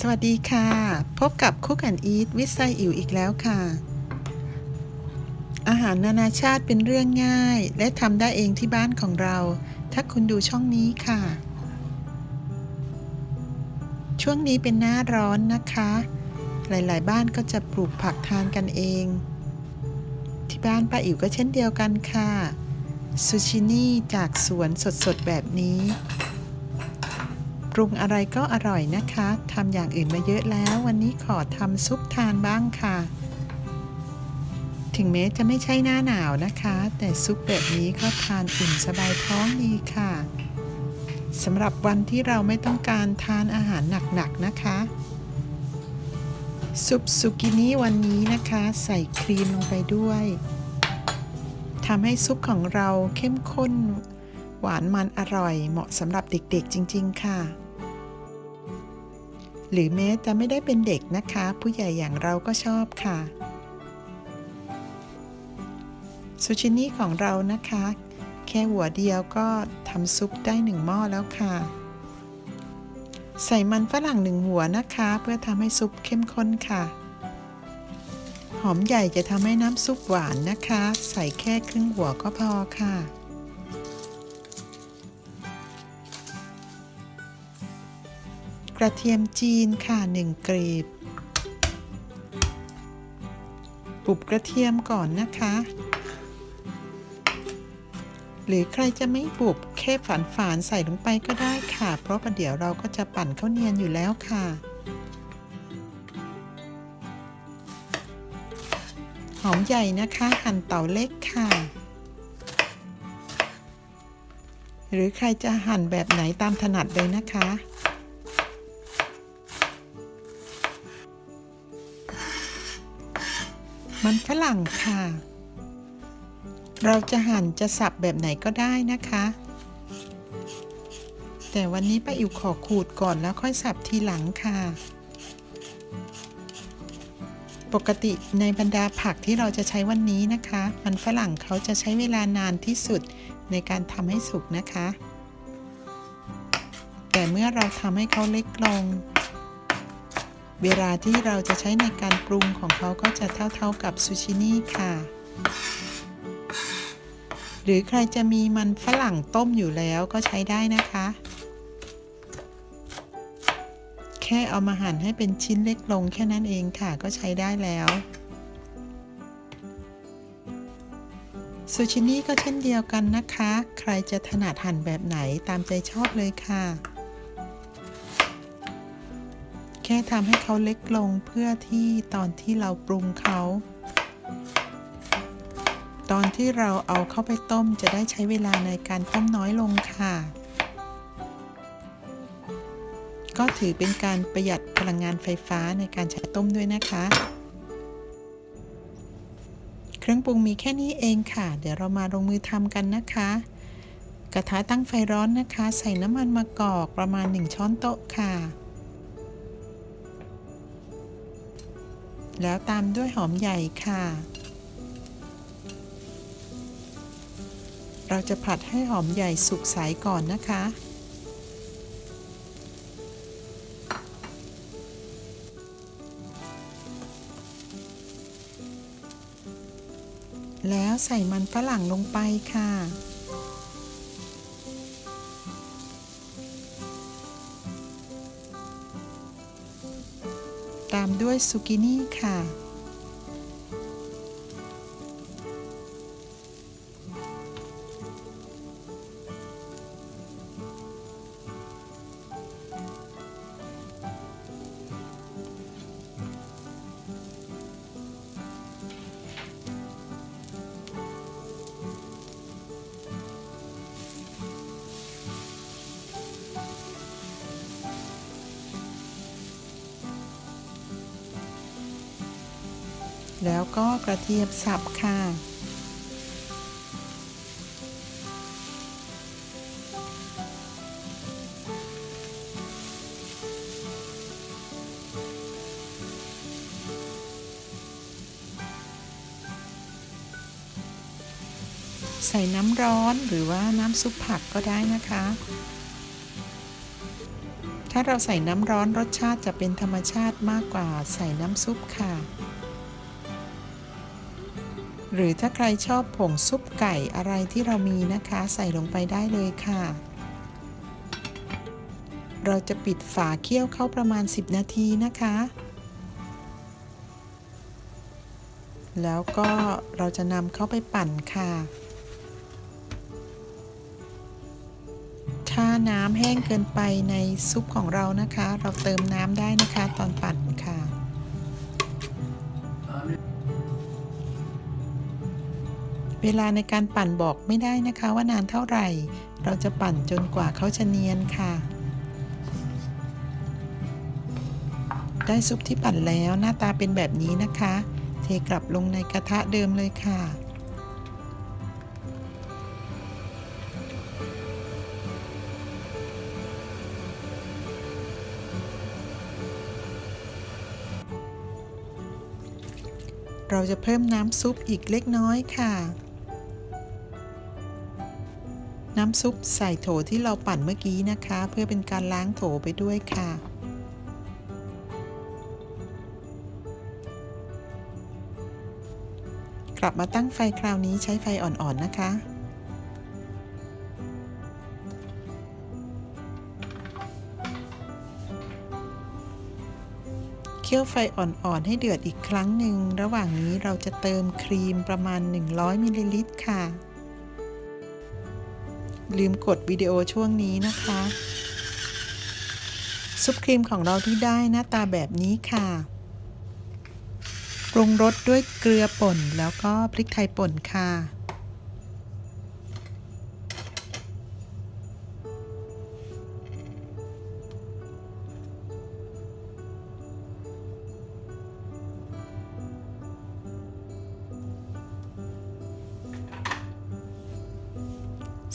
สวัสดีค่ะ พบกับคุกอันอีทวิสัยอิ๋วอีกแล้วค่ะ อาหารนานาชาติเป็นเรื่องง่าย และทำได้เองที่บ้านของเรา ถ้าคุณดูช่องนี้ค่ะ ช่วงนี้เป็นหน้าร้อนนะคะ หลายๆ บ้านก็จะปลูกผักทานกันเอง ที่บ้านป้าอิ๋วก็เช่นเดียวกันค่ะซูชินี่จากสวนสดๆแบบนี้ ปรุงอะไรก็อร่อยนะคะทำอย่างอื่นมาเยอะแล้ว วันนี้ขอทำซุปทานบ้างค่ะ ถึงแม้จะไม่ใช่หน้าหนาวนะคะ แต่ซุปแบบนี้ก็ทานอุ่นสบายท้องดีค่ะสำหรับวันที่เราไม่ต้องการทานอาหารหนักๆนะคะ ซุปสุกินี่วันนี้นะคะ ใส่ครีมลงไปด้วยทำให้ซุปของเราเข้มข้น หวานมันอร่อยเหมาะสำหรับเด็กๆจริง ๆ ค่ะ หรือแม้จะไม่ได้เป็นเด็กนะคะ ผู้ใหญ่อย่างเราก็ชอบค่ะซูชินี่ของเรานะคะ แค่หัวเดียวก็ทำซุปได้หนึ่งหม้อแล้วค่ะ ใส่มันฝรั่งหนึ่งหัวนะคะ เพื่อทำให้ซุปเข้มข้นค่ะ หอมใหญ่จะทำให้น้ำซุปหวานนะคะ ใส่แค่ครึ่งหัวก็พอค่ะ ระเทียมจีนค่ะหนึ่งกรีบปุบกระเทียมก่อนนะคะ หรือใครจะไม่ปุบแค่ฝานฝานใส่ลงไปก็ได้ค่ะ เพราะประเดี๋ยวเราก็จะปั่นข้าวเนียนอยู่แล้วค่ะ หอมใหญ่นะคะ หั่นเต่าเล็กค่ะ หรือใครจะหั่นแบบไหนตามถนัดเลยนะคะ มันฝรั่งค่ะ เราจะหั่นจะสับแบบไหนก็ได้นะคะ แต่วันนี้ป้าอิ๋วขอขูดก่อนแล้วค่อยสับทีหลังค่ะ ปกติในบรรดาผักที่เราจะใช้วันนี้นะคะ มันฝรั่งเขาจะใช้เวลานานที่สุดในการทำให้สุกนะคะ แต่เมื่อเราทำให้เขาเล็กลง เวลาที่เราจะใช้ในการปรุงของเขาก็จะเท่าๆกับซูชินี่ค่ะ หรือใครจะมีมันฝรั่งต้มอยู่แล้วก็ใช้ได้นะคะ แค่เอามาหั่นให้เป็นชิ้นเล็กลงแค่นั้นเองค่ะก็ใช้ได้แล้วซูชินี่ก็เช่นเดียวกันนะคะ ใครจะถนัดหั่นแบบไหนตามใจชอบเลยค่ะ แค่ทำให้เขาเล็กลงเพื่อที่ตอนที่เราปรุงเขา ตอนที่เราเอาเข้าไปต้มจะได้ใช้เวลาในการต้มน้อยลงค่ะ ก็ถือเป็นการประหยัดพลังงานไฟฟ้าในการใช้ต้มด้วยนะคะ เครื่องปรุงมีแค่นี้เองค่ะ เดี๋ยวเรามาลงมือทำกันนะคะ กระทะตั้งไฟร้อนนะคะ ใส่น้ำมันมะกอกประมาณ 1 ช้อนโต๊ะค่ะ แล้วตามด้วยหอมใหญ่ค่ะ เราจะผัดให้หอมใหญ่สุกใสก่อนนะคะ แล้วใส่มันฝรั่งลงไปค่ะ ด้วยซูกินี่ค่ะ แล้วก็กระเทียมสับค่ะ ใส่น้ำร้อนหรือว่าน้ำซุปผักก็ได้นะคะ ถ้าเราใส่น้ำร้อนรสชาติจะเป็นธรรมชาติมากกว่าใส่น้ำซุปค่ะ หรือถ้าใครชอบผงซุปไก่อะไรที่เรามีนะคะ ใส่ลงไปได้เลยค่ะ เราจะปิดฝาเคี่ยวเข้าประมาณ 10 นาทีนะคะ แล้วก็เราจะนำเข้าไปปั่นค่ะ ถ้าน้ำแห้งเกินไปในซุปของเรานะคะ เราเติมน้ำได้นะคะตอนปั่นค่ะ เวลาในการปั่นบอกไม่ได้นะคะว่านานเท่าไหร่ เราจะปั่นจนกว่าเขาจะเนียนค่ะ ได้ซุปที่ปั่นแล้วหน้าตาเป็นแบบนี้นะคะ เทกลับลงในกระทะเดิมเลยค่ะเราจะเพิ่มน้ำซุปอีกเล็กน้อยค่ะ น้ำซุปใส่โถที่เราปั่นเมื่อกี้นะคะ เพื่อเป็นการล้างโถไปด้วยค่ะ กลับมาตั้งไฟคราวนี้ใช้ไฟอ่อนๆนะคะเคี่ยวไฟอ่อนๆ ให้เดือดอีกครั้งหนึ่ง ระหว่างนี้เราจะเติมครีมประมาณ 100 มิลลิลิตรค่ะ ลืมกดวิดีโอช่วงนี้นะคะ ซุปครีมของเราที่ได้หน้าตาแบบนี้ค่ะปรุงรสด้วยเกลือป่นแล้วก็พริกไทยป่นค่ะ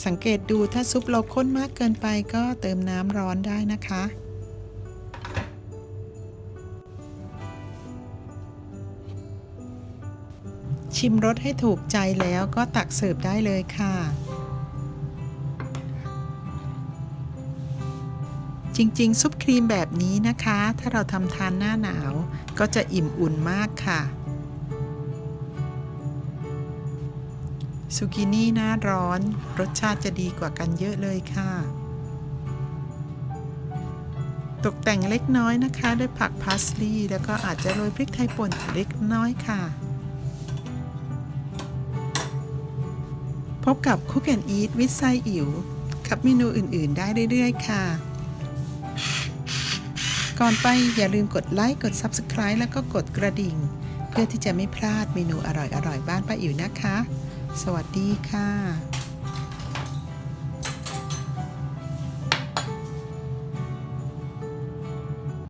สังเกตดูถ้าซุปเราข้นมากเกินไปก็เติมน้ำร้อนได้นะคะ ชิมรสให้ถูกใจแล้วก็ตักเสิร์ฟได้เลยค่ะ จริงๆ ซุปครีมแบบนี้นะคะ ถ้าเราทำทานหน้าหนาวก็จะอิ่มอุ่นมากค่ะ ซูกินี่หน้าร้อนรสชาติจะดีกว่ากันเยอะเลยค่ะ ตกแต่งเล็กน้อยนะคะ ด้วยผักพาสลีย์แล้วก็อาจจะโรยพริกไทยป่นเล็กน้อยค่ะ พบกับ Cook and Eat วิ t ไซอิ๋วกับเมนูอื่นๆ ได้เรื่อยๆ ค่ะ ก่อนไปอย่าลืมกดไลค์กด Subscribe แล้วก็กดกระดิ่ง เพื่อที่จะไม่พลาดเมนูอร่อยๆ บ้านป้าอิ๋วนะคะ สวัสดีค่ะ